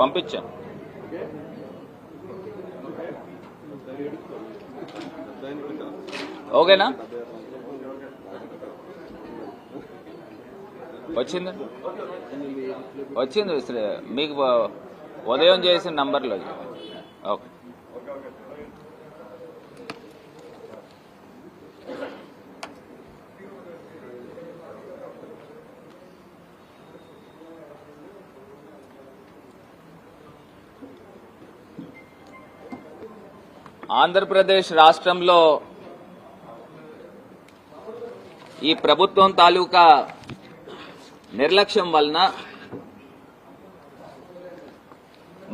పంపించాను ఓకేనా? వచ్చింది? వచ్చింది మీకు ఉదయం చేసిన నంబర్లో ఆంధ్రప్రదేశ్ రాష్ట్రంలో ఈ ప్రభుత్వం తాలూకా నిర్లక్ష్యం వలన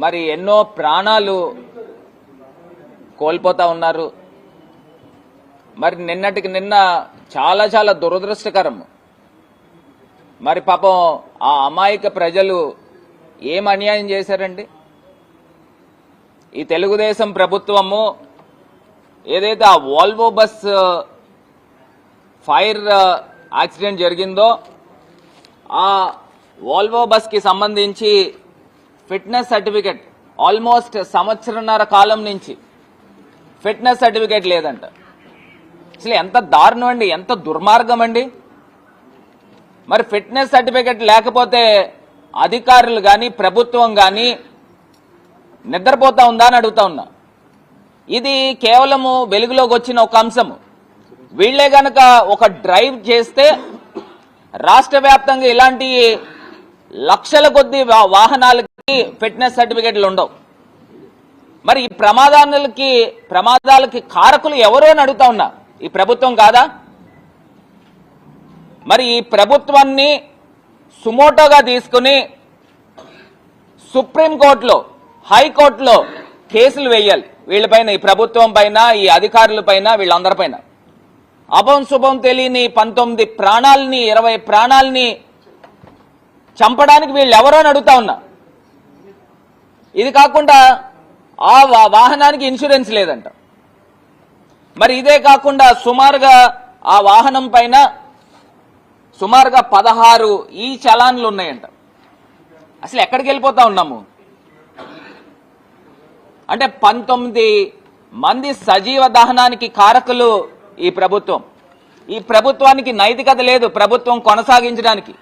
మరి ఎన్నో ప్రాణాలు కోల్పోతా ఉన్నారు. మరి నిన్నటికి నిన్న చాలా చాలా దురదృష్టకరం. మరి పాపం ఆ అమాయక ప్రజలు ఏం అన్యాయం చేశారండి? ఈ తెలుగుదేశం ప్రభుత్వము ఏదైతే ఆ వాల్వో బస్ ఫైర్ యాక్సిడెంట్ జరిగిందో ఆ వాల్వో బస్కి సంబంధించి ఫిట్నెస్ సర్టిఫికెట్ ఆల్మోస్ట్ సంవత్సరన్నర కాలం నుంచి ఫిట్నెస్ సర్టిఫికేట్ లేదంట. అసలు ఎంత దారుణం అండి ఎంత దుర్మార్గం అండి. మరి ఫిట్నెస్ సర్టిఫికేట్ లేకపోతే అధికారులు కానీ ప్రభుత్వం కానీ నిద్రపోతా ఉందా అని అడుగుతా ఉన్నా. ఇది కేవలము వెలుగులోకి వచ్చిన ఒక అంశము. వీళ్ళే గనక ఒక డ్రైవ్ చేస్తే రాష్ట్ర వ్యాప్తంగా ఇలాంటి లక్షల కొద్ది వా- వాహనాలకి ఫిట్నెస్ సర్టిఫికెట్లు ఉండవు. మరి ఈ ప్రమాదాలకి ప్రమాదాలకి కారకులు ఎవరో అని అడుగుతా ఉన్నా ఈ ప్రభుత్వం కాదా? మరి ఈ ప్రభుత్వాన్ని సుమోటోగా తీసుకుని సుప్రీంకోర్టులో హైకోర్టులో కేసులు వేయాలి. వీళ్ళపైన ఈ ప్రభుత్వం పైన ఈ అధికారుల పైన వీళ్ళందరిపైన అభం శుభం తెలియని పంతొమ్మిది ప్రాణాలని ఇరవై ప్రాణాలని చంపడానికి వీళ్ళు ఎవరో అడుగుతా ఉన్నా. ఇది కాకుండా ఆ వా- వాహనానికి ఇన్సూరెన్స్ లేదంట. మరి ఇదే కాకుండా సుమారుగా ఆ వాహనం పైన సుమారుగా పదహారు ఈ చలాన్లు ఉన్నాయంట. అసలు ఎక్కడికి వెళ్ళిపోతా ఉన్నాము? అంటే పంతొమ్మిది మంది సజీవ దహనానికి కారకులు ఈ ప్రభుత్వం. ఈ ప్రభుత్వానికి నైతికత లేదు ప్రభుత్వం కొనసాగించడానికి.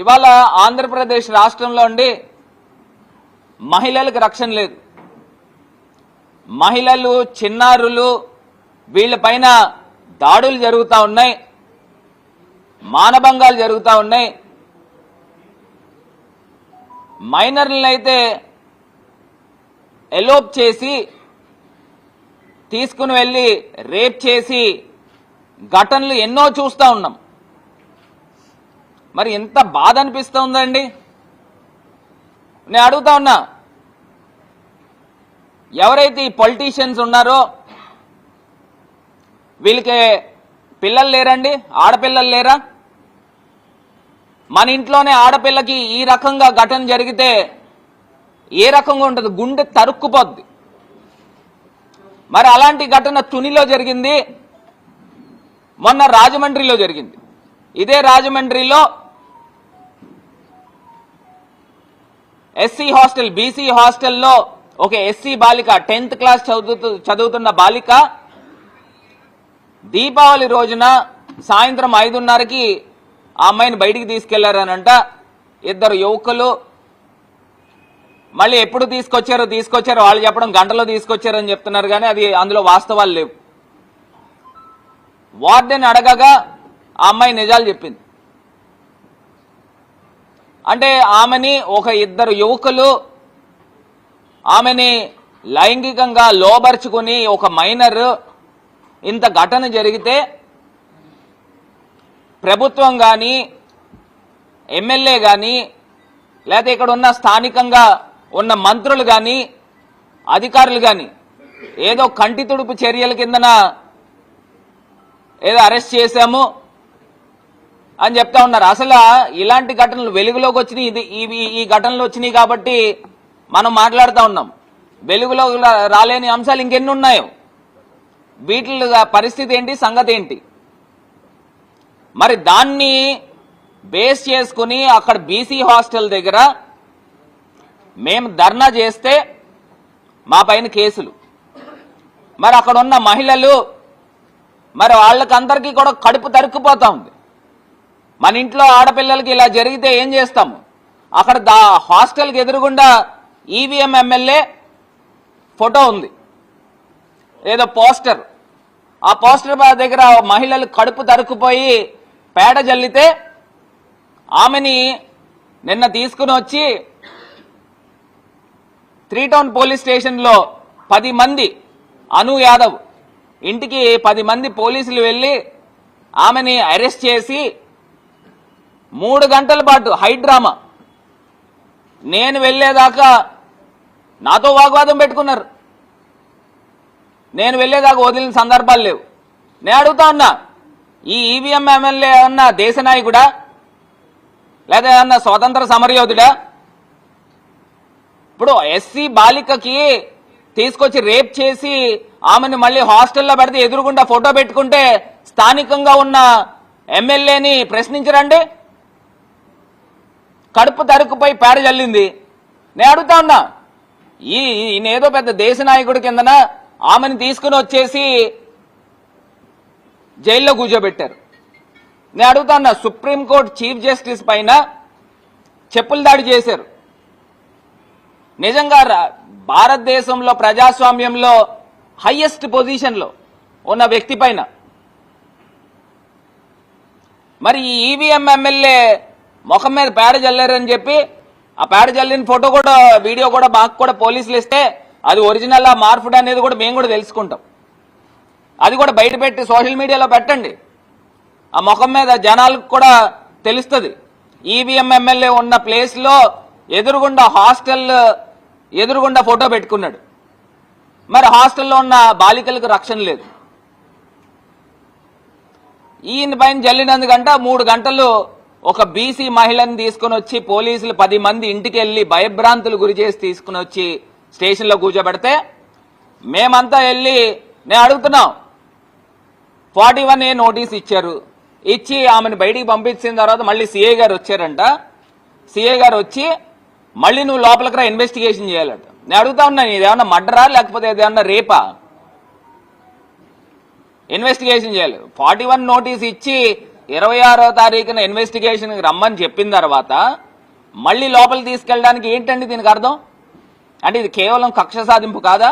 ఇవాళ ఆంధ్రప్రదేశ్ రాష్ట్రంలో ఉండి మహిళలకు రక్షణ లేదు. మహిళలు చిన్నారులు వీళ్ళపైన దాడులు జరుగుతూ ఉన్నాయి. మానభంగాలు జరుగుతూ ఉన్నాయి. మైనర్లనైతే అయితే ఎలోప్ చేసి తీసుకుని వెళ్ళి రేప్ చేసి ఘటనలు ఎన్నో చూస్తూ ఉన్నాం. మరి ఎంత బాధ అనిపిస్తూ ఉందండి? నేను అడుగుతా ఉన్నా ఎవరైతే ఈ పొలిటీషియన్స్ ఉన్నారో వీళ్ళకి పిల్లలు లేరండి? ఆడపిల్లలు లేరా? మన ఇంట్లోనే ఆడపిల్లకి ఈ రకంగా ఘటన జరిగితే ఏ రకంగా ఉంటుంది? గుండె తరుక్కుపోద్ది. మరి అలాంటి ఘటన తునిలో జరిగింది. మొన్న రాజమండ్రిలో జరిగింది. ఇదే రాజమండ్రిలో ఎస్సీ హాస్టల్ బీసీ హాస్టల్లో ఒక ఎస్సీ బాలిక టెన్త్ క్లాస్ చదువుతూ చదువుతున్న బాలిక దీపావళి రోజున సాయంత్రం ఐదున్నరకి ఆ అమ్మాయిని బయటికి తీసుకెళ్ళారనంట. ఇద్దరు యువకులు మళ్ళీ ఎప్పుడు తీసుకొచ్చారో తీసుకొచ్చారో వాళ్ళు చెప్పడం గంటలో తీసుకొచ్చారని చెప్తున్నారు కానీ అది అందులో వాస్తవాలు లేవు. వార్డెన్ అడగగా ఆ అమ్మాయి నిజాలు చెప్పింది. అంటే ఆమెని ఒక ఇద్దరు యువకులు ఆమెని లైంగికంగా లోబర్చుకుని ఒక మైనర్ ఇంత ఘటన జరిగితే ప్రభుత్వం కానీ ఎమ్మెల్యే కానీ లేకపోతే ఇక్కడ ఉన్న స్థానికంగా ఉన్న మంత్రులు కానీ అధికారులు కానీ ఏదో కంటి తుడుపు చర్యల కిందన ఏదో అరెస్ట్ చేశాము అని చెప్తా ఉన్నారు. అసలు ఇలాంటి ఘటనలు వెలుగులోకి వచ్చినాయి. ఇది ఇవి ఈ ఘటనలు వచ్చినాయి కాబట్టి మనం మాట్లాడుతూ ఉన్నాం. వెలుగులో రాలేని అంశాలు ఇంకెన్ని ఉన్నాయో వీటి పరిస్థితి ఏంటి సంగతి ఏంటి? మరి దాన్ని బేస్ చేసుకుని అక్కడ బీసీ హాస్టల్ దగ్గర మేము ధర్నా చేస్తే మా పైన కేసులు. మరి అక్కడ ఉన్న మహిళలు మరి వాళ్ళకందరికీ కూడా కడుపు తరుక్కుపోతా ఉంది. మన ఇంట్లో ఆడపిల్లలకి ఇలా జరిగితే ఏం చేస్తాము అక్కడ దా హాస్టల్కి ఎదురుగుండా ఈవీఎం ఎమ్మెల్యే ఫోటో ఉంది. ఏదో పోస్టర్. ఆ పోస్టర్ దగ్గర మహిళలు కడుపు తరుక్కుపోయి పేడ జల్లితే ఆమెని నిన్న తీసుకుని వచ్చి త్రీ టౌన్ పోలీస్ స్టేషన్లో పది మంది అను యాదవ్ ఇంటికి పది మంది పోలీసులు వెళ్ళి ఆమెని అరెస్ట్ చేసి మూడు గంటల పాటు హైడ్రామా నేను వెళ్ళేదాకా నాతో వాగ్వాదం పెట్టుకున్నారు. నేను వెళ్ళేదాకా వదిలిన సందర్భాలు లేవు. నేను అడుగుతా ఉన్నా ఈ ఈవీఎం ఎమ్మెల్యే అన్న దేశ నాయకుడా? లేదా అన్న స్వతంత్ర సమరయోధుడా? ఇప్పుడు ఎస్సీ బాలికకి తీసుకొచ్చి రేప్ చేసి ఆమెను మళ్ళీ హాస్టల్లో పెడితే ఎదురుగుండా ఫోటో పెట్టుకుంటే స్థానికంగా ఉన్న ఎమ్మెల్యేని ప్రశ్నించరండి? కడుపు తరుకుపై పేడ జల్లింది. నేను అడుగుతా ఉన్నా ఈ ఈయన ఏదో పెద్ద దేశ నాయకుడి కిందన ఆమెను తీసుకుని వచ్చేసి జైల్లో కూర్చోబెట్టారు. నేను అడుగుతాను ఉన్నా సుప్రీంకోర్టు చీఫ్ జస్టిస్ పైన చెప్పులు దాడి చేశారు. నిజంగా రా- భారతదేశంలో ప్రజాస్వామ్యంలో హైయెస్ట్ పొజిషన్లో ఉన్న వ్యక్తి పైన. మరి ఈ ఈవీఎం ఎమ్మెల్యే ముఖం మీద పేడ జల్లారని చెప్పి ఆ పేడ జల్లిన ఫోటో కూడా వీడియో కూడా మాకు కూడా పోలీసులు ఇస్తే అది ఒరిజినల్ ఆ మార్పుడ్ అనేది కూడా మేము కూడా తెలుసుకుంటాం. అది కూడా బయట పెట్టి సోషల్ మీడియాలో పెట్టండి. ఆ ముఖం మీద జనాలకు కూడా తెలుస్తుంది. ఈవీఎం ఎమ్మెల్యే ఉన్న ప్లేస్లో ఎదురుగుండా హాస్టల్ ఎదురుగుండా ఫోటో పెట్టుకున్నాడు. మరి హాస్టల్లో ఉన్న బాలికలకు రక్షణ లేదు. ఈయన పైన జల్లినందుకంట మూడు గంటలు ఒక బీసీ మహిళని తీసుకుని వచ్చి పోలీసులు పది మంది ఇంటికి వెళ్ళి భయభ్రాంతులు గురి చేసి తీసుకుని వచ్చి స్టేషన్లో కూర్చోబెడితే మేమంతా వెళ్ళి నేను అడుగుతున్నాం ఫార్టీ వన్ ఏ నోటీస్ ఇచ్చారు. ఇచ్చి ఆమెను బయటికి పంపించిన తర్వాత మళ్ళీ సిఐ గారు వచ్చారంట. సిఐ గారు వచ్చి మళ్ళీ నువ్వు లోపలికి రా ఇన్వెస్టిగేషన్ చేయాలట. నేను అడుగుతా ఉన్నాను ఇదేమన్నా మర్డరా లేకపోతే ఇదేమన్నా రేపా? ఇన్వెస్టిగేషన్ చేయాలి. ఫార్టీ వన్ నోటీస్ ఇచ్చి ఇరవై ఆరో తారీఖున ఇన్వెస్టిగేషన్కి రమ్మని చెప్పిన తర్వాత మళ్ళీ లోపల తీసుకెళ్ళడానికి ఏంటండి దీనికి అర్థం? అంటే ఇది కేవలం కక్ష సాధింపు కాదా?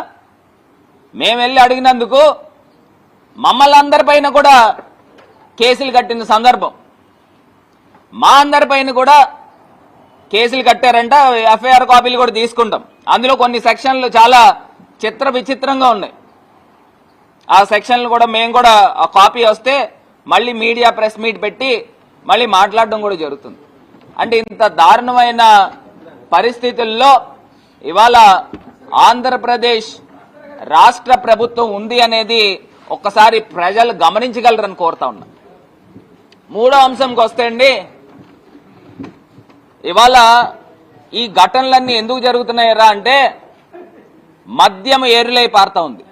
మేము వెళ్ళి అడిగినందుకు మమ్మల్ని అందరిపైన కూడా కేసులు కట్టిన సందర్భం. మా అందరిపైన కూడా కేసులు కట్టారంట ఎఫ్ఐఆర్ కాపీలు కూడా తీసుకుంటాం. అందులో కొన్ని సెక్షన్లు చాలా చిత్ర విచిత్రంగా ఉన్నాయి. ఆ సెక్షన్లు కూడా మేము కూడా ఆ కాపీ వస్తే మళ్ళీ మీడియా ప్రెస్ మీట్ పెట్టి మళ్ళీ మాట్లాడడం కూడా జరుగుతుంది. అంటే ఇంత దారుణమైన పరిస్థితుల్లో ఇవాళ ఆంధ్రప్రదేశ్ రాష్ట్ర ప్రభుత్వం ఉంది అనేది ఒక్కసారి ప్రజలు గమనించగలరని కోరుతా ఉన్నా. మూడో అంశంకి వస్తే అండి ఇవాళ ఈ ఘటనలన్నీ ఎందుకు జరుగుతున్నాయరా అంటే మద్యం ఏరులై పారుతా ఉంది.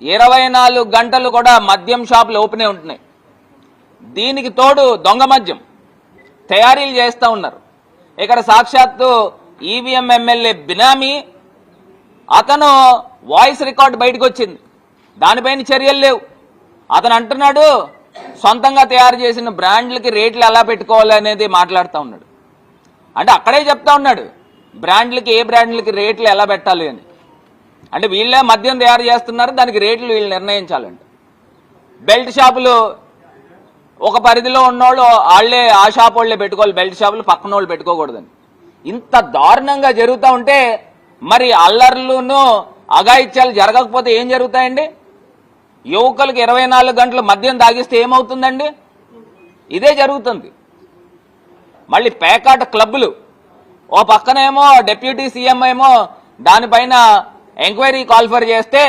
ఇరవై నాలుగు గంటలు కూడా మద్యం షాపులు ఓపెనే ఉంటున్నాయి. దీనికి తోడు దొంగ మద్యం తయారీలు చేస్తూ ఉన్నారు. ఇక్కడ సాక్షాత్తు ఈవీఎం ఎమ్మెల్యే బినామీ అతను వాయిస్ రికార్డ్ బయటకు వచ్చింది దానిపైన చర్యలు లేవు. అతను అంటున్నాడు సొంతంగా తయారు చేసిన బ్రాండ్లకి రేట్లు ఎలా పెట్టుకోవాలి అనేది మాట్లాడుతూ ఉన్నాడు. అంటే అక్కడే చెప్తా ఉన్నాడు బ్రాండ్లకి ఏ బ్రాండ్లకి రేట్లు ఎలా పెట్టాలి అని. అంటే వీళ్ళే మద్యం తయారు చేస్తున్నారు దానికి రేట్లు వీళ్ళు నిర్ణయించాలంట. బెల్ట్ షాపులు ఒక పరిధిలో ఉన్నోళ్ళు వాళ్ళే ఆ షాప్ వాళ్ళే పెట్టుకోవాలి బెల్ట్ షాపులు పక్కన వాళ్ళు పెట్టుకోకూడదని. ఇంత దారుణంగా జరుగుతూ ఉంటే మరి అల్లర్లును అఘాయిత్యాలు జరగకపోతే ఏం జరుగుతాయండి? యువకులకు ఇరవై నాలుగు గంటలు మద్యం తాగిస్తే ఏమవుతుందండి? ఇదే జరుగుతుంది. మళ్ళీ పేకాట క్లబ్బులు. ఓ పక్కనేమో డిప్యూటీ సీఎం ఏమో దానిపైన ఎంక్వైరీ కాల్ఫర్ చేస్తే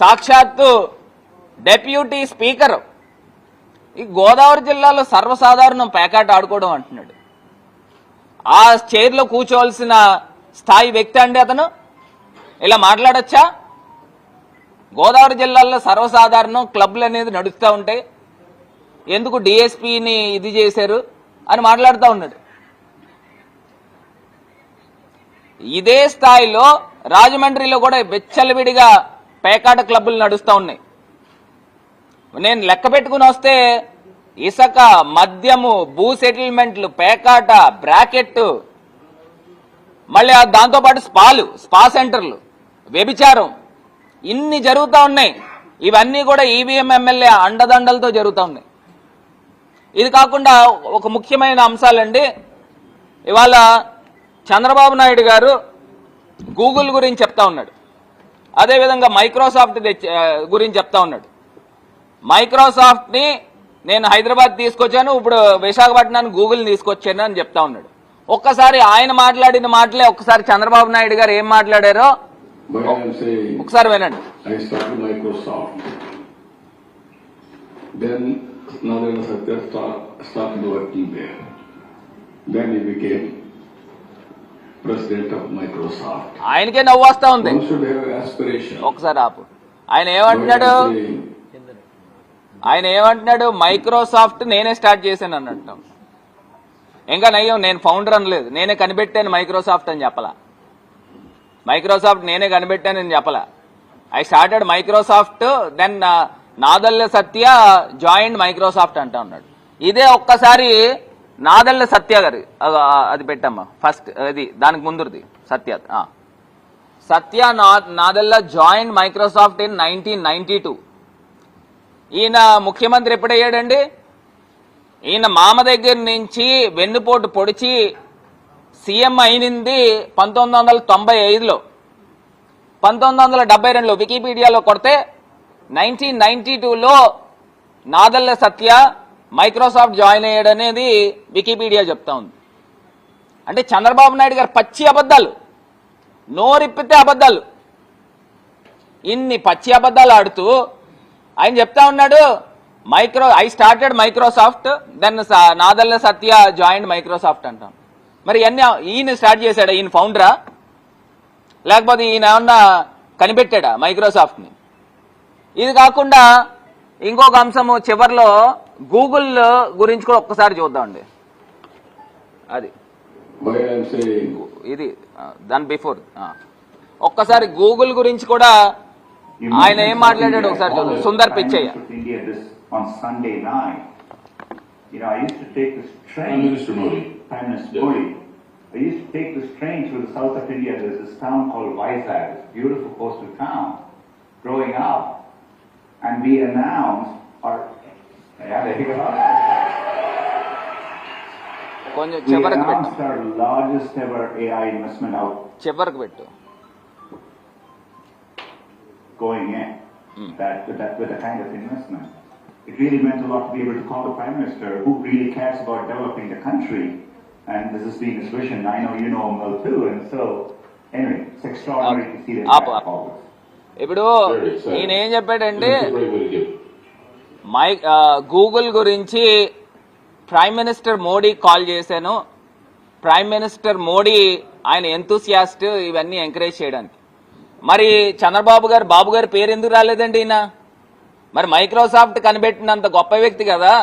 సాక్షాత్తు డెప్యూటీ స్పీకర్. ఈ గోదావరి జిల్లాలో సర్వసాధారణం పేకాట ఆడుకోవడం అంటున్నాడు. ఆ చైర్లో కూర్చోవలసిన స్థాయి వ్యక్తి అండి అతను? ఇలా మాట్లాడొచ్చా? గోదావరి జిల్లాలో సర్వసాధారణం క్లబ్లు అనేది నడుస్తూ ఉంటాయి. ఎందుకు డిఎస్పీని ఇది చేశారు అని మాట్లాడుతూ ఉన్నాడు. ఇదే స్థాయిలో రాజమండ్రిలో కూడా బెచ్చలవిడిగా పేకాట క్లబ్బులు నడుస్తూ ఉన్నాయి. నేను లెక్క పెట్టుకుని వస్తే ఇసక మద్యము భూ సెటిల్మెంట్లు పేకాట బ్రాకెట్ మళ్ళీ దాంతోపాటు స్పాలు స్పా సెంటర్లు వ్యభిచారం ఇన్ని జరుగుతూ ఉన్నాయి. ఇవన్నీ కూడా ఈవీఎం ఎమ్మెల్యే అండదండలతో జరుగుతూ ఉన్నాయి. ఇది కాకుండా ఒక ముఖ్యమైన అంశాలండి. ఇవాళ చంద్రబాబు నాయుడు గారు గూగుల్ గురించి చెప్తా ఉన్నాడు. అదేవిధంగా మైక్రోసాఫ్ట్ గురించి చెప్తా ఉన్నాడు. మైక్రోసాఫ్ట్ని నేను హైదరాబాద్ తీసుకొచ్చాను ఇప్పుడు విశాఖపట్నాన్ని గూగుల్ తీసుకొచ్చాను అని చెప్తా ఉన్నాడు. ఒక్కసారి ఆయన మాట్లాడిన మాటలే ఒకసారి చంద్రబాబు నాయుడు గారు ఏం మాట్లాడారో ఒకసారి వినండి. ఆయనకే నవ్వు వస్తా ఉంది. ఒకసారి ఆపు. ఆయన ఏమంటున్నాడు? ఆయన ఏమంటున్నాడు మైక్రోసాఫ్ట్ నేనే స్టార్ట్ చేశాను అన్నట్టు. ఇంకా నయ్యం నేను ఫౌండర్ అనలేదు. నేనే కనిపెట్టాను మైక్రోసాఫ్ట్ అని చెప్పలా. మైక్రోసాఫ్ట్ నేనే కనిపెట్టానని చెప్పలా. I started Microsoft then Nadella Satya joined Microsoft అంటా ఉన్నాడు. ఇదే ఒక్కసారి నాదల్ల సత్య గారి అది పెట్టమ్మా. ఫస్ట్ అది దానికి ముందుది సత్య సత్య నా Nadella joined Microsoft in nineteen ninety two ఈయన ముఖ్యమంత్రి ఎప్పుడయ్యాడండి ఈయన మామ దగ్గర నుంచి వెన్నుపోటు పొడిచి సీఎం అయినింది పంతొమ్మిది వందల తొంభై ఐదులో. పంతొమ్మిది వందల డెబ్బై రెండులో వికీపీడియాలో కొడితే నైన్టీన్ నైన్టీ టూలో నాదల్ల సత్య మైక్రోసాఫ్ట్ జాయిన్ అయ్యాడు అనేది వికీపీడియా చెప్తా ఉంది. అంటే చంద్రబాబు నాయుడు గారు పచ్చి అబద్ధాలు నోరిప్పితే అబద్ధాలు. ఇన్ని పచ్చి అబద్ధాలు ఆడుతూ ఆయన చెప్తా ఉన్నాడు micro I started Microsoft then Nadella Satya joined Microsoft అంటాం. మరి ఇవన్నీ ఈయన స్టార్ట్ చేశాడా? ఈయన ఫౌండరా లేకపోతే ఈయన ఏమన్నా కనిపెట్టాడా మైక్రోసాఫ్ట్ని ఇది కాకుండా ఇంకొక అంశము చివర్లో గూగుల్ గురించి కూడా ఒక్కసారి చూద్దామండి అది. ఇది దాని బిఫోర్ ఒక్కసారి గూగుల్ గురించి కూడా ఆయన ఏం మాట్లాడాడు ఒకసారి చూద్దాం Sundar Pichaiah India this on Sunday night. You know, I used to take this train. Prime Minister Modi. Prime Minister Yeah. Modi. I used to take this train through the south of India. There's this town called Vizag, this beautiful coastal town. Growing up, and we announced our. Yeah, there you go. కొంచెం We చివరికి పెట్టు announced our largest ever AI investment out చివరికి పెట్టు Going in. That with that with that kind of investment, it really meant a lot to be able to call the prime minister who really cares about developing the country, and this has been his vision. I know you know him well too, and so anyway, it's extraordinary to see the this. ఇప్పుడు. ఈయన ఏం చెప్పాడంటే. My Google గురించి prime minister Modi call చేశాను prime minister Modi ఆయన enthusiast ఇవన్నీ encourage చేయడానికి మరి చంద్రబాబు గారు బాబు గారి పేరు ఎందుకు రాలేదండి ఈయన? మరి మైక్రోసాఫ్ట్ కనిపెట్టినంత గొప్ప వ్యక్తి కదా.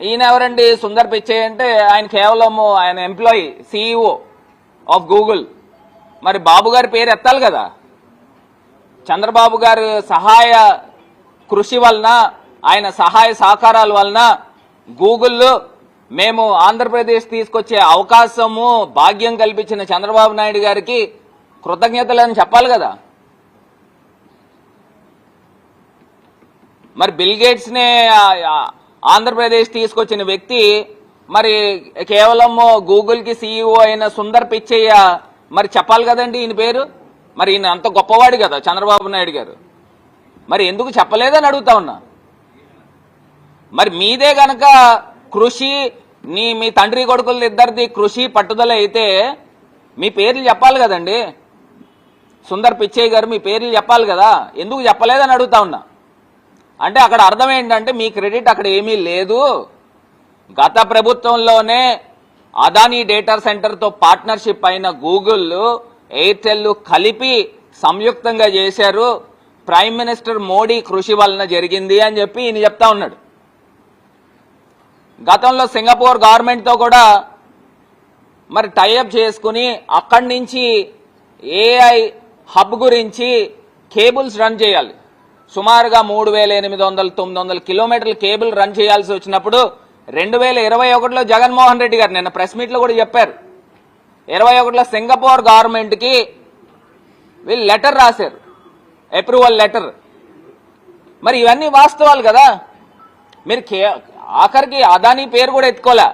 ఈయన ఎవరండి? సుందర్ పిచ్చే అంటే ఆయన కేవలం ఆయన ఎంప్లాయీ సిఇఓ ఆఫ్ గూగుల్. మరి బాబు గారి పేరు ఎత్తాలి కదా. చంద్రబాబు గారు సహాయ కృషి వలన ఆయన సహాయ సహకారాల వలన గూగుల్ మేము ఆంధ్రప్రదేశ్ తీసుకొచ్చే అవకాశము భాగ్యం కల్పించిన చంద్రబాబు నాయుడు గారికి కృతజ్ఞతలని చెప్పాలి కదా. మరి బిల్ గేట్స్ ఆంధ్రప్రదేశ్ తీసుకొచ్చిన వ్యక్తి మరి కేవలం గూగుల్కి సీఈఓ అయిన సుందర్ పిచ్చయ్య మరి చెప్పాలి కదండి ఈయన పేరు? మరి ఈయన అంత గొప్పవాడు కదా చంద్రబాబు నాయుడు గారు. మరి ఎందుకు చెప్పలేదని అడుగుతా ఉన్నా. మరి మీదే గనక కృషి నీ మీ తండ్రి కొడుకుల ఇద్దరిది కృషి పట్టుదల అయితే మీ పేర్లు చెప్పాలి కదండి. సుందర్ పిచ్చయ్య గారు మీ పేర్లు చెప్పాలి కదా. ఎందుకు చెప్పలేదని అడుగుతా ఉన్నా. అంటే అక్కడ అర్థం ఏంటంటే మీ క్రెడిట్ అక్కడ ఏమీ లేదు. గత ప్రభుత్వంలోనే అదానీ డేటా సెంటర్తో పార్ట్నర్షిప్ అయిన గూగుల్ ఎయిర్టెల్ కలిపి సంయుక్తంగా చేశారు. ప్రైమ్ మినిస్టర్ మోడీ కృషి వలన జరిగింది అని చెప్పి ఈయన చెప్తా ఉన్నాడు. గతంలో సింగపూర్ గవర్నమెంట్తో కూడా మరి టైఅప్ చేసుకుని అక్కడి నుంచి ఏఐ హబ్ గురించి కేబుల్స్ రన్ చేయాలి. సుమారుగా మూడు వేల ఎనిమిది వందల తొమ్మిది వందల కిలోమీటర్ల కేబుల్ రన్ చేయాల్సి వచ్చినప్పుడు రెండు వేల ఇరవై ఒకటిలో జగన్మోహన్ రెడ్డి గారు నిన్న ప్రెస్ మీట్లో కూడా చెప్పారు. ఇరవై ఒకటిలో సింగపూర్ గవర్నమెంట్కి వీళ్ళు లెటర్ రాశారు. Approval letter. మరి ఇవన్నీ వాస్తవాలు కదా. మీరు కే ఆఖరికి అదానీ పేరు కూడా ఎత్తుకోలే.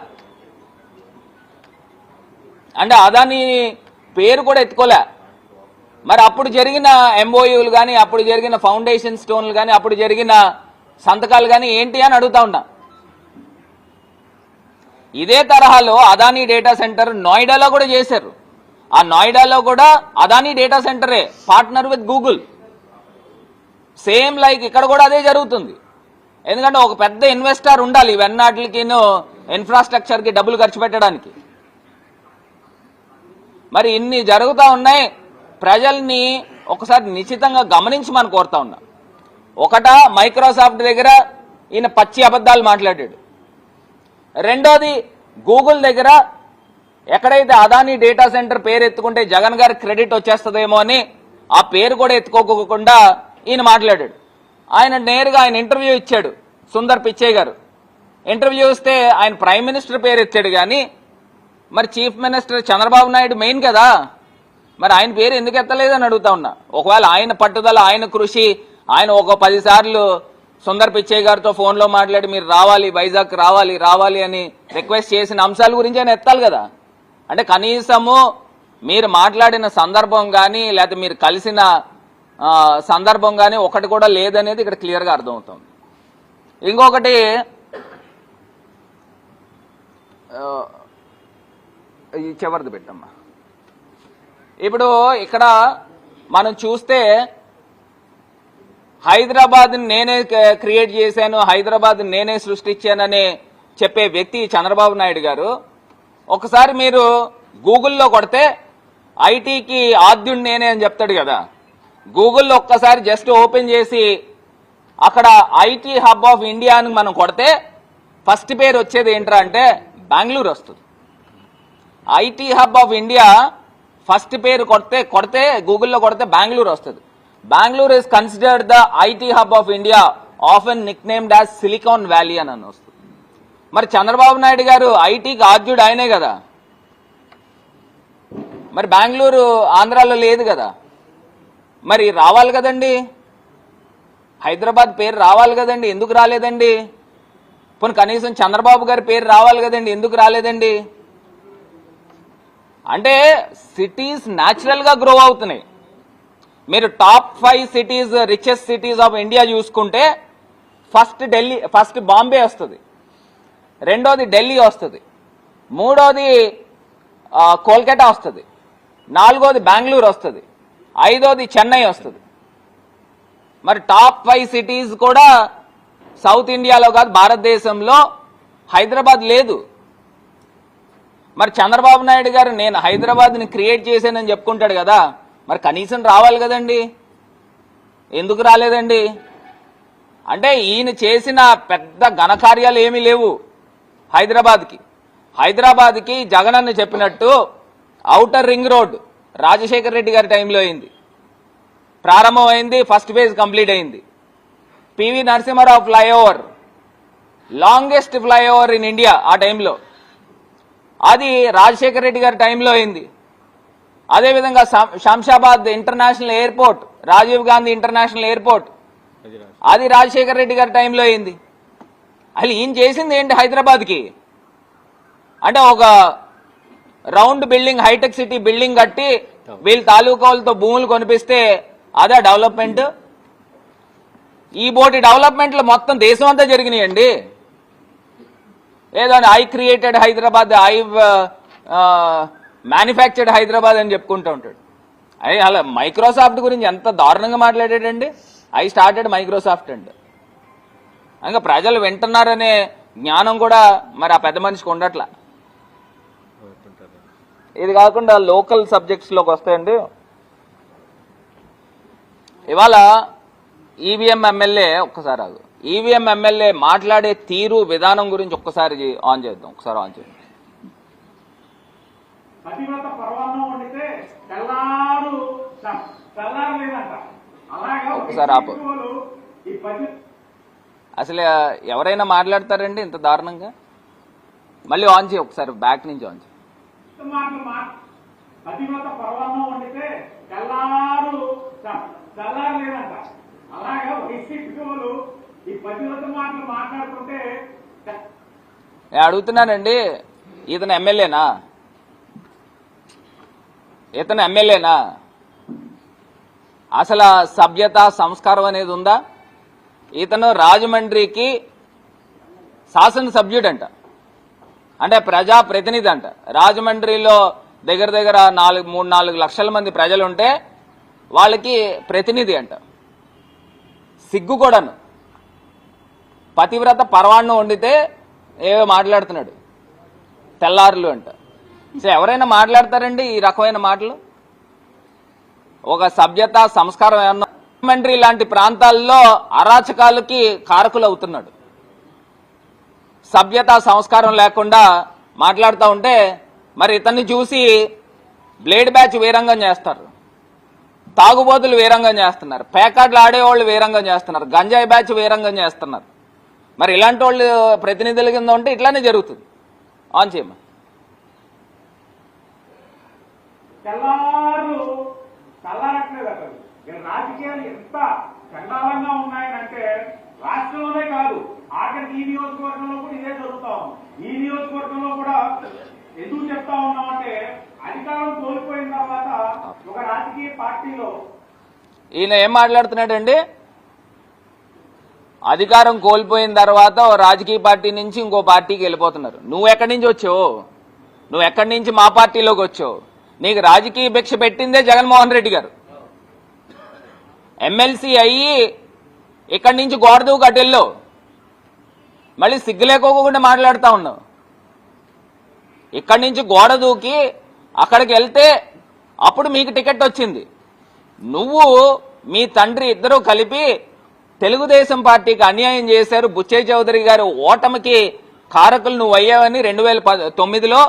అంటే అదానీ పేరు కూడా ఎత్తుకోలే. మరి అప్పుడు జరిగిన ఎంఓయూలు కానీ అప్పుడు జరిగిన ఫౌండేషన్ స్టోన్లు కానీ అప్పుడు జరిగిన సంతకాలు కానీ ఏంటి అని అడుగుతా ఉన్నా. ఇదే తరహాలో అదానీ డేటా సెంటర్ నోయిడాలో కూడా చేశారు. ఆ నోయిడాలో కూడా Adani data సెంటరే partner with Google same like ఇక్కడ కూడా అదే జరుగుతుంది. ఎందుకంటే ఒక పెద్ద ఇన్వెస్టర్ ఉండాలి ఇవన్నాటికి ఇన్ఫ్రాస్ట్రక్చర్కి డబ్బులు ఖర్చు పెట్టడానికి. మరి ఇన్ని జరుగుతూ ఉన్నాయి ప్రజల్ని ఒకసారి నిశ్చితంగా గమనించి మనం కోరుతా ఉన్నా. ఒకట మైక్రోసాఫ్ట్ దగ్గర ఈయన పచ్చి అబద్ధాలు మాట్లాడాడు. రెండోది గూగుల్ దగ్గర ఎక్కడైతే అదానీ డేటా సెంటర్ పేరు ఎత్తుకుంటే జగన్ గారి క్రెడిట్ వచ్చేస్తుందేమో అని ఆ పేరు కూడా ఎత్తుకోకుండా ఈయన మాట్లాడాడు. ఆయన నేరుగా ఆయన ఇంటర్వ్యూ ఇచ్చాడు సుందర్ పిచ్చయ్య గారు. ఇంటర్వ్యూ ఇస్తే ఆయన ప్రైమ్ మినిస్టర్ పేరు ఎత్తాడు కానీ మరి chief minister Chandrababu Naidu main కదా. మరి ఆయన పేరు ఎందుకు ఎత్తలేదని అడుగుతా ఉన్నా. ఒకవేళ ఆయన పట్టుదల ఆయన కృషి ఆయన ఒక పదిసార్లు సుందర్ పిచ్చయ్య గారితో ఫోన్లో మాట్లాడి మీరు రావాలి వైజాగ్ రావాలి రావాలి అని రిక్వెస్ట్ చేసిన అంశాల గురించి ఆయన ఎత్తాలి కదా. అంటే కనీసము మీరు మాట్లాడిన సందర్భం కానీ లేకపోతే మీరు కలిసిన సందర్భం కానీ ఒకటి కూడా లేదనేది ఇక్కడ క్లియర్గా అర్థమవుతుంది. ఇంకొకటి చివరిది పెట్టమ్మా. ఇప్పుడు ఇక్కడ మనం చూస్తే హైదరాబాద్ నేనే క్రియేట్ చేశాను హైదరాబాద్ నేనే సృష్టించానని చెప్పే వ్యక్తి చంద్రబాబు నాయుడు గారు. ఒకసారి మీరు గూగుల్లో కొడితే ఐటీకి ఆద్యుడు నేనే అని చెప్తాడు కదా. గూగుల్లో ఒక్కసారి జస్ట్ ఓపెన్ చేసి అక్కడ ఐటీ హబ్ ఆఫ్ ఇండియా అని మనం కొడితే ఫస్ట్ పేరు వచ్చేది ఏంట్రా అంటే బెంగళూరు వస్తుంది. IT hub of India first పేరు కొడితే కొడితే గూగుల్లో కొడితే బెంగళూరు వస్తుంది. Bengaluru is considered the IT hub of India of an nick named as Silicon Valley అని అని వస్తుంది. మరి చంద్రబాబు నాయుడు గారు ఐటీకి ఆద్యుడు ఆయనే కదా. మరి బెంగళూరు ఆంధ్రాలో లేదు కదా. మరి రావాలి కదండి? హైదరాబాద్ పేరు రావాలి కదండి? ఎందుకు రాలేదండి? పోనీ కనీసం చంద్రబాబు గారి పేరు రావాలి కదండి? ఎందుకు రాలేదండి? అంటే సిటీస్ న్యాచురల్గా గ్రో అవుతున్నాయి. మీరు top five cities richest cities of India చూసుకుంటే ఫస్ట్ ఢిల్లీ ఫస్ట్ బాంబే వస్తుంది. రెండోది ఢిల్లీ వస్తుంది. మూడోది ఆ, కోల్కతా వస్తుంది. నాలుగోది బెంగళూరు వస్తుంది. ఐదోది చెన్నై వస్తుంది. మరి టాప్ ఫైవ్ సిటీస్ కూడా సౌత్ ఇండియాలో కాదు భారతదేశంలో హైదరాబాద్ లేదు. మరి చంద్రబాబు నాయుడు గారు నేను హైదరాబాద్ని క్రియేట్ చేశానని చెప్పుకుంటాడు కదా మరి కనీసం రావాలి కదండి? ఎందుకు రాలేదండి? అంటే ఈయన చేసిన పెద్ద ఘనకార్యాలు ఏమీ లేవు హైదరాబాద్కి. హైదరాబాద్కి జగనన్న చెప్పినట్టు outer ring road Rajasekhar Reddy గారి టైంలో అయింది. ప్రారంభమైంది ఫస్ట్ ఫేజ్ కంప్లీట్ అయింది. PV Narasimharao flyover longest flyover in India ఆ టైంలో. అది రాజశేఖర్ రెడ్డి గారి టైంలో అయింది. అదేవిధంగా శం- Shamshabad international airport Rajiv Gandhi international airport అది రాజశేఖర్ రెడ్డి గారి టైంలో అయింది. అసలు ఈయన చేసింది ఏంటి హైదరాబాద్కి? అంటే ఒక round building hitech city building కట్టి వీళ్ళ తాలూకాలతో భూములు కొనిపిస్తే అదే డెవలప్మెంట్. ఈ బోటి డెవలప్మెంట్లు మొత్తం దేశం అంతా జరిగినాయండి. ఏదో I created Hyderabad I manufactured uh, uh, Hyderabad అని చెప్పుకుంటూ ఉంటాడు. అయ్యి అలా మైక్రోసాఫ్ట్ గురించి ఎంత దారుణంగా మాట్లాడాడండి? ఐ స్టార్టెడ్ మైక్రోసాఫ్ట్ అండి ఇంకా ప్రజలు వింటున్నారనే జ్ఞానం కూడా మరి ఆ పెద్ద మనిషికి ఉండట్లా. ఇది కాకుండా లోకల్ సబ్జెక్ట్స్లోకి వస్తాయండి. ఇవాళ ఈవీఎం ఎమ్మెల్యే ఒక్కసారి ఆగు. ఈవీఎం ఎమ్మెల్యే మాట్లాడే తీరు విధానం గురించి ఒక్కసారి ఆన్ చేద్దాం. ఒకసారి ఆన్ చేద్దాం. పతివ్రత పర్వాన్నం వండితే తెల్లారు తెల్లారు లేదంట. అలాగే ఒకసారి ఆపు. ఈ పతి అసలు ఎవరైనా మాట్లాడతారండి ఇంత దారుణంగా? మళ్ళీ ఆన్ చేయి ఒకసారి బ్యాక్ నుంచి ఆన్ చేయి. మాటలు మా పతివ్రత పర్వాన్నం వండితే తెల్లారు తెల్లారు లేదంట. అలాగే వైసీపీ ఈ మాటలు మాట్లాడుతుంటే నేను అడుగుతున్నానండి. ఇతను ఎమ్మెల్యేనా? ఇతను ఎమ్మెల్యేనా? అసలు సభ్యత సంస్కారం అనేది ఉందా? ఇతను రాజమండ్రికి శాసనసభ్యుడంట. అంటే ప్రజా ప్రతినిధి అంట. రాజమండ్రిలో దగ్గర దగ్గర నాలుగు మూడు నాలుగు లక్షల మంది ప్రజలు ఉంటే వాళ్ళకి ప్రతినిధి అంట. సిగ్గు కూడాను. పతివ్రత పర్వాణ్ణం వండితే ఏవో మాట్లాడుతున్నాడు. తెల్లారులు అంట. సో ఎవరైనా మాట్లాడతారండి ఈ రకమైన మాటలు? ఒక సభ్యత సంస్కారం ఏమన్నా? లాంటి ప్రాంతాల్లో అరాచకాలకి కారకులు అవుతున్నాడు సభ్యత సంస్కారం లేకుండా మాట్లాడుతూ ఉంటే మరి ఇతన్ని చూసి బ్లేడ్ బ్యాచ్ వీరంగం చేస్తారు. తాగుబోతులు వీరంగం చేస్తున్నారు. పేకాట్లు ఆడేవాళ్ళు వీరంగం చేస్తున్నారు. గంజాయి బ్యాచ్ వీరంగం చేస్తున్నారు. మరి ఇలాంటి వాళ్ళు ప్రతినిధుల కింద ఉంటే ఇట్లానే జరుగుతుంది. ఆన్ చేయమ్మా. తెల్లారు తెల్లారట్లేదు అసలు. వీళ్ళ రాజకీయాలు ఎంత చండాలంగా ఉన్నాయనంటే రాష్ట్రంలోనే కాదు ఆఖరికి ఈ నియోజకవర్గంలో కూడా ఇదే జరుగుతా ఉంది. ఈ నియోజకవర్గంలో కూడా ఎందుకు చెప్తా ఉన్నామంటే అధికారం కోల్పోయిన తర్వాత ఒక రాజకీయ పార్టీలో ఈయన ఏం మాట్లాడుతున్నాడండి? అధికారం కోల్పోయిన తర్వాత ఓ రాజకీయ పార్టీ నుంచి ఇంకో పార్టీకి వెళ్ళిపోతున్నారు. నువ్వు ఎక్కడి నుంచి వచ్చావు? నువ్వు ఎక్కడి నుంచి మా పార్టీలోకి వచ్చావు? నీకు రాజకీయ భిక్ష పెట్టిందే జగన్మోహన్ రెడ్డి గారు. ఎమ్మెల్సీ అయ్యి ఇక్కడి నుంచి గోడదూ కట్టెళ్ళు మళ్ళీ సిగ్గులేకోకుండా మాట్లాడుతూ ఉన్నావు. ఇక్కడి నుంచి గోడ దూకి అక్కడికి వెళ్తే అప్పుడు మీకు టికెట్ వచ్చింది. నువ్వు మీ తండ్రి ఇద్దరూ కలిపి తెలుగుదేశం పార్టీకి అన్యాయం చేశారు బుచ్చయ్య చౌదరి గారు ఓటమికి కారకులు నువ్వు అయ్యావని రెండు వేల ప- తొమ్మిదిలో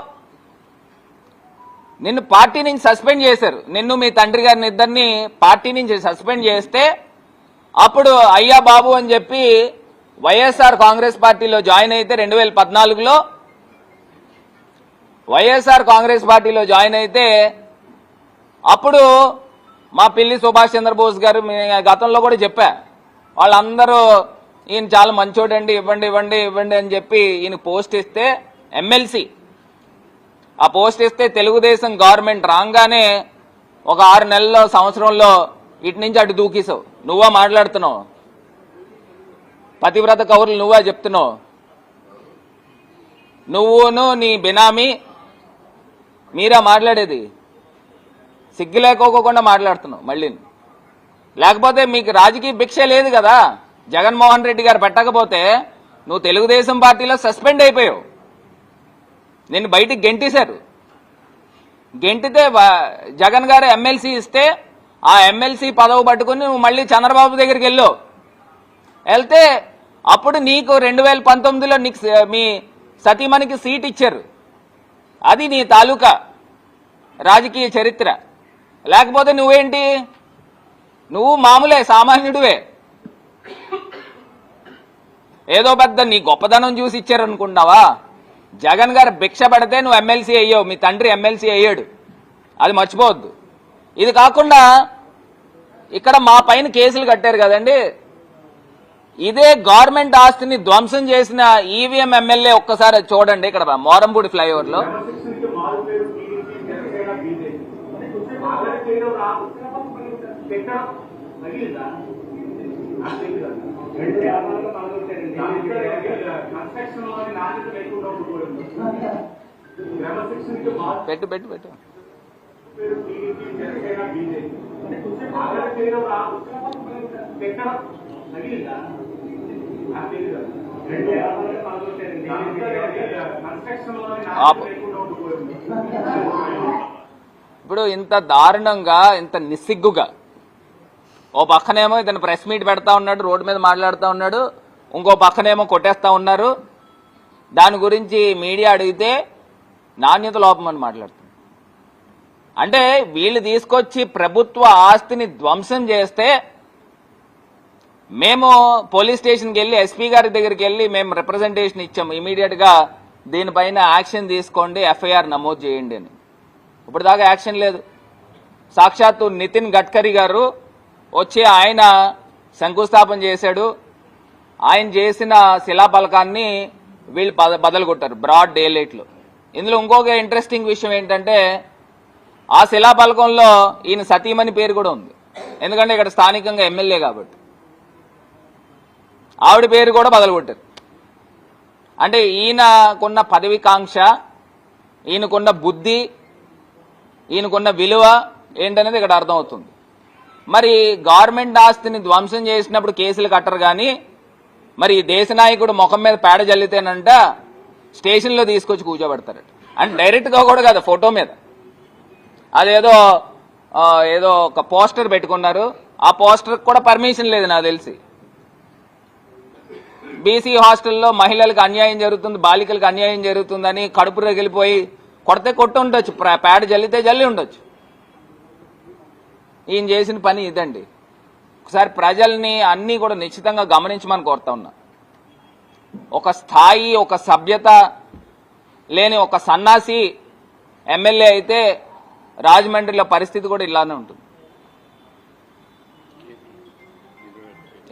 నిన్ను పార్టీ నుంచి సస్పెండ్ చేశారు. నిన్ను మీ తండ్రి గారిని ఇద్దరిని పార్టీ నుంచి సస్పెండ్ చేస్తే అప్పుడు అయ్యా బాబు అని చెప్పి వైఎస్ఆర్ కాంగ్రెస్ పార్టీలో జాయిన్ అయితే రెండు వేల పద్నాలుగులో వైఎస్ఆర్ కాంగ్రెస్ పార్టీలో జాయిన్ అయితే అప్పుడు మా పిల్లి సుభాష్ చంద్రబోస్ గారు గతంలో కూడా చెప్పా. వాళ్ళందరూ ఈయన చాలా మంచోడండి ఇవ్వండి ఇవ్వండి ఇవ్వండి అని చెప్పి ఈయన పోస్ట్ ఇస్తే ఎమ్మెల్సీ. ఆ పోస్ట్ ఇస్తే తెలుగుదేశం గవర్నమెంట్ రాగానే ఒక ఆరు నెలల్లో సంవత్సరంలో ఇటు నుంచి అటు దూకేసావు నువ్వా మాట్లాడుతున్నావు? పతివ్రత కౌరులు నువ్వా చెప్తున్నావు? నువ్వును నీ బినామీ మీరా మాట్లాడేది? సిగ్గు లేకోకుండా మాట్లాడుతున్నావు మళ్ళీ లేకపోతే మీకు రాజకీయ భిక్ష లేదు కదా. జగన్మోహన్ రెడ్డి గారు పెట్టకపోతే నువ్వు తెలుగుదేశం పార్టీలో సస్పెండ్ అయిపోయావు. నిన్ను బయటికి గెంటేశారు. గెంటితే జగన్ గారు ఎమ్మెల్సీ ఇస్తే ఆ ఎమ్మెల్సీ పదవి పట్టుకుని నువ్వు మళ్ళీ చంద్రబాబు దగ్గరికి వెళ్ళావు. వెళ్తే అప్పుడు నీకు రెండు వేల పంతొమ్మిదిలో నీకు మీ సతీమణికి సీట్ ఇచ్చారు. అది నీ తాలూకా రాజకీయ చరిత్ర. లేకపోతే నువ్వేంటి? నువ్వు మామూలే సామాన్యుడివే. ఏదో పెద్ద నీ గొప్పదనం చూసి ఇచ్చారనుకున్నావా జగన్ గారు భిక్ష పడితే నువ్వు ఎమ్మెల్సీ అయ్యావు మీ తండ్రి ఎమ్మెల్సీ అయ్యాడు. అది మర్చిపోవద్దు. ఇది కాకుండా ఇక్కడ మా పైన కేసులు కట్టారు కదండి. ఇదే గవర్నమెంట్ ఆస్తిని ధ్వంసం చేసిన ఈవీఎం ఎమ్మెల్యే ఒక్కసారి చూడండి ఇక్కడ మోరంపూడి ఫ్లైఓవర్లో పెట్టు పెట్టు పెట్టు ఆపు. ఇప్పుడు ఇంత దారుణంగా ఇంత నిస్సిగ్గుగా ఓ పక్కనేమో ఇతను ప్రెస్ మీట్ పెడతా ఉన్నాడు రోడ్డు మీద మాట్లాడుతూ ఉన్నాడు ఇంకో పక్కనేమో కొట్టేస్తా ఉన్నారు. దాని గురించి మీడియా అడిగితే నాణ్యత లోపం అని మాట్లాడుతుంది అంటే వీళ్ళు తీసుకొచ్చి ప్రభుత్వ ఆస్తిని ధ్వంసం చేస్తే మేము పోలీస్ స్టేషన్కి వెళ్ళి ఎస్పీ గారి దగ్గరికి వెళ్ళి మేము రిప్రజెంటేషన్ ఇచ్చాము. ఇమీడియట్గా దీనిపైన యాక్షన్ తీసుకోండి ఎఫ్ఐఆర్ నమోదు చేయండి అని. ఇప్పుడు దాకా యాక్షన్ లేదు. సాక్షాత్తు నితిన్ గడ్కరీ గారు వచ్చి ఆయన శంకుస్థాపన చేశాడు. ఆయన చేసిన శిలాఫలకాన్ని వీళ్ళు బద- బదలుగొట్టారు బ్రాడ్ డే లైట్లు ఇందులో ఇంకొక ఇంట్రెస్టింగ్ విషయం ఏంటంటే ఆ శిలాఫలకంలో ఈయన సతీమణి పేరు కూడా ఉంది. ఎందుకంటే ఇక్కడ స్థానికంగా ఎమ్మెల్యే కాబట్టి. ఆవిడ పేరు కూడా బదలుగొట్టారు అంటే ఈయనకున్న పదవికాంక్ష ఈయనకున్న బుద్ధి ఈయనకున్న విలువ ఏంటనేది ఇక్కడ అర్థమవుతుంది. మరి గవర్నమెంట్ ఆస్తిని ధ్వంసం చేసినప్పుడు కేసులు కట్టరు కానీ మరి దేశ నాయకుడు ముఖం మీద పేడ జల్లితేనంట స్టేషన్లో తీసుకొచ్చి కూర్చోబెడతారట. అంటే డైరెక్ట్గా కూడా కాదు ఫోటో మీద. అదేదో ఏదో ఒక పోస్టర్ పెట్టుకున్నారు. ఆ పోస్టర్ కూడా పర్మిషన్ లేదు నాకు తెలిసి. బీసీ హాస్టల్లో మహిళలకు అన్యాయం జరుగుతుంది బాలికలకు అన్యాయం జరుగుతుందని కడుపు రగిలిపోయి కొడితే కొట్టు ఉండొచ్చు పేడ జల్లితే జల్లి ఉండొచ్చు. ఈయన చేసిన పని ఇదండి. ఒకసారి ప్రజల్ని అన్నీ కూడా నిశ్చితంగా గమనించమని కోరుతా ఉన్నా. ఒక స్థాయి ఒక సభ్యత లేని ఒక సన్నాసి ఎమ్మెల్యే అయితే రాజమండ్రిలో పరిస్థితి కూడా ఇలానే ఉంటుంది.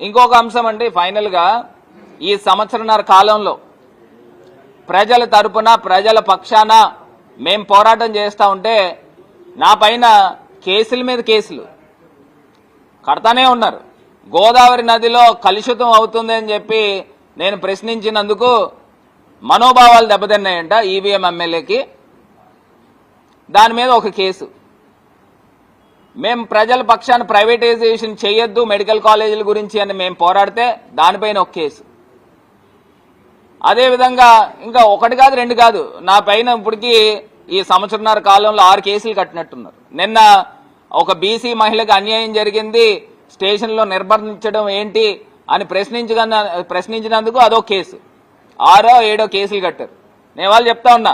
ఇంకొక అంశం అండి ఫైనల్గా ఈ సంవత్సరన్నర కాలంలో ప్రజల తరపున ప్రజల పక్షాన మేం పోరాటం చేస్తూ ఉంటే నా పైన కేసుల మీద కేసులు. కడతానే ఉన్నారు. గోదావరి నదిలో కలుషితం అవుతుంది అని చెప్పి నేను ప్రశ్నించినందుకు మనోభావాలు దెబ్బతిన్నాయంట ఈవీఎం ఎమ్మెల్యేకి. దాని మీద ఒక కేసు. మేము ప్రజల పక్షాన ప్రైవేటైజేషన్ చేయొద్దు మెడికల్ కాలేజీల గురించి అని మేము పోరాడితే దానిపైన ఒక కేసు. అదేవిధంగా ఇంకా ఒకటి కాదు రెండు కాదు నా పైన ఇప్పటికీ ఈ సంవత్సరన్నర కాలంలో ఆరు కేసులు కట్టినట్టున్నారు. నిన్న ఒక బీసీ మహిళకు అన్యాయం జరిగింది స్టేషన్లో నిర్బంధించడం ఏంటి అని ప్రశ్నించగా ప్రశ్నించినందుకు అదో కేసు. ఆరో ఏడో కేసులు కట్టారు. నేను వాళ్ళు చెప్తా ఉన్నా.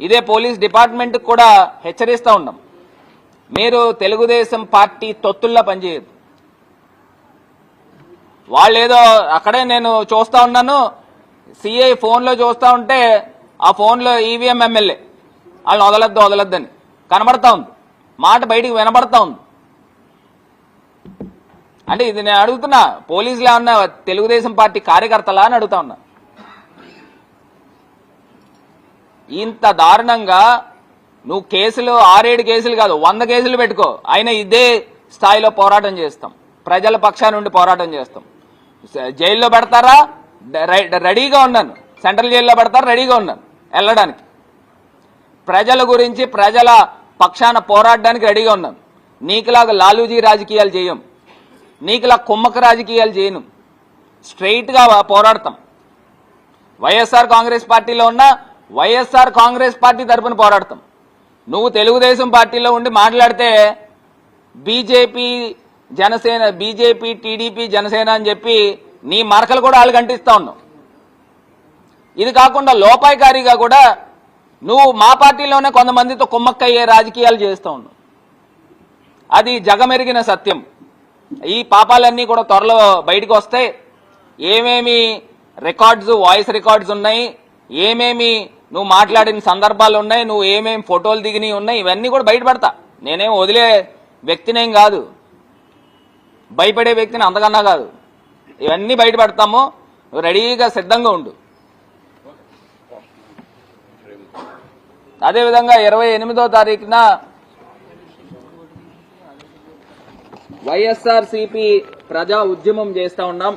ఇదే పోలీస్ డిపార్ట్మెంట్కి కూడా హెచ్చరిస్తూ ఉన్నాం. మీరు తెలుగుదేశం పార్టీ తొత్తుల్లా పనిచేయదు వాళ్ళు ఏదో అక్కడే నేను చూస్తూ ఉన్నాను సిఐ ఫోన్లో చూస్తూ ఉంటే ఆ ఫోన్లో ఈవీఎం ఎమ్మెల్యే వాళ్ళని వదలద్దు వదలద్దని. కనబడతా ఉంది. మాట బయటికి వినబడతా ఉంది. అంటే ఇది నేను అడుగుతున్నా పోలీసులు ఏమన్నా తెలుగుదేశం పార్టీ కార్యకర్తలా అని అడుగుతా ఉన్నా. ఇంత దారుణంగా నువ్వు కేసులు ఆరేడు కేసులు కాదు వంద కేసులు పెట్టుకో. అయినా ఇదే స్థాయిలో పోరాటం చేస్తాం. ప్రజల పక్షా నుండి పోరాటం చేస్తాం. జైల్లో పెడతారా? రెడీగా ఉన్నాను. సెంట్రల్ జైల్లో పెడతారా? రెడీగా ఉన్నాను. వెళ్ళడానికి. ప్రజల గురించి ప్రజల పక్షాన పోరాడడానికి రెడీగా ఉన్నాం నీకులాగా లాలూజీ రాజకీయాలు చేయం. నీకులా కుమ్మక రాజకీయాలు చేయను. స్ట్రైట్గా పోరాడతాం. వైఎస్ఆర్ కాంగ్రెస్ పార్టీలో ఉన్న వైఎస్ఆర్ కాంగ్రెస్ పార్టీ తరపున పోరాడతాం. నువ్వు తెలుగుదేశం పార్టీలో ఉండి మాట్లాడితే BJP Janasena BJP TDP Janasena అని చెప్పి నీ మరకలు కూడా వాళ్ళు కంటిస్తా ఉన్నావు. ఇది కాకుండా లోపాయకారిగా కూడా నువ్వు మా పార్టీలోనే కొంతమందితో కుమ్మక్కయ్యే రాజకీయాలు చేస్తూ ఉన్నావు. అది జగమెరిగిన సత్యం. ఈ పాపాలన్నీ కూడా త్వరలో బయటకు వస్తాయి ఏమేమి రికార్డ్స్ వాయిస్ రికార్డ్స్ ఉన్నాయి ఏమేమి నువ్వు మాట్లాడిన సందర్భాలు ఉన్నాయి నువ్వు ఏమేమి ఫోటోలు దిగినవి ఉన్నాయి ఇవన్నీ కూడా బయటపడతా. నేనేం వదిలే వ్యక్తినేం కాదు. భయపడే వ్యక్తిని అంతకన్నా కాదు. ఇవన్నీ బయటపడతాము. నువ్వు రెడీగా సిద్ధంగా ఉండు. అదేవిధంగా ఇరవై ఎనిమిదో తారీఖున వైఎస్ఆర్ సిపి ప్రజా ఉద్యమం చేస్తా ఉన్నాం.